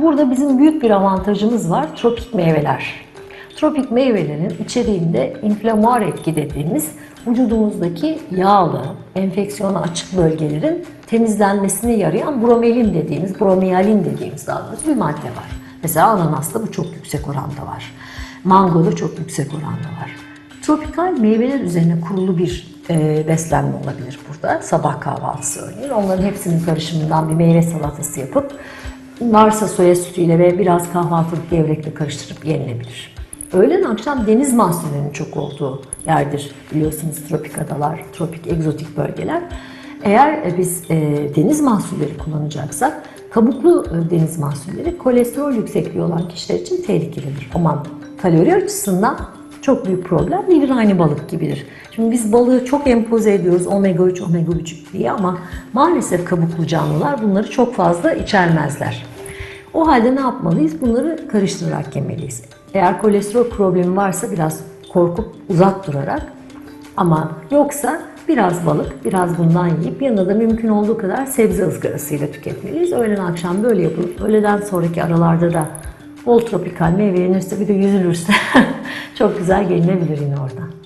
Burada bizim büyük bir avantajımız var. Tropik meyveler. Tropik meyvelerin içeriğinde inflamuar etki dediğimiz vücudumuzdaki yağlı, enfeksiyona açık bölgelerin temizlenmesine yarayan bromelin dediğimiz, bromiyalin dediğimiz daha doğrusu bir madde var. Mesela ananasta bu çok yüksek oranda var. Mangoda çok yüksek oranda var. Tropikal meyveler üzerine kurulu bir e, beslenme olabilir burada. Sabah kahvaltısı örneğin. Onların hepsinin karışımından bir meyve salatası yapıp varsa soya sütüyle ve biraz kahvaltılık gevrekle karıştırıp yenilebilir. Öğlen akşam deniz mahsullerinin çok olduğu yerdir biliyorsunuz tropik adalar, tropik egzotik bölgeler. Eğer e, biz e, deniz mahsulleri kullanacaksak kabuklu e, deniz mahsulleri kolesterol yüksekliği olan kişiler için tehlikelidir. Aman kalori açısından çok büyük problem. Bilir aynı balık gibidir. Şimdi biz balığı çok empoze ediyoruz omega 3, omega 3 diye ama maalesef kabuklu canlılar bunları çok fazla içermezler. O halde ne yapmalıyız? Bunları karıştırarak yemeliyiz. Eğer kolesterol problemi varsa biraz korkup uzak durarak ama yoksa biraz balık, biraz bundan yiyip yanında da mümkün olduğu kadar sebze ızgarasıyla tüketmeliyiz. Öğlen akşam böyle yapılıp öğleden sonraki aralarda da bol tropikal meyve yenirse bir de yüzülürse çok güzel gelinebilir yine oradan.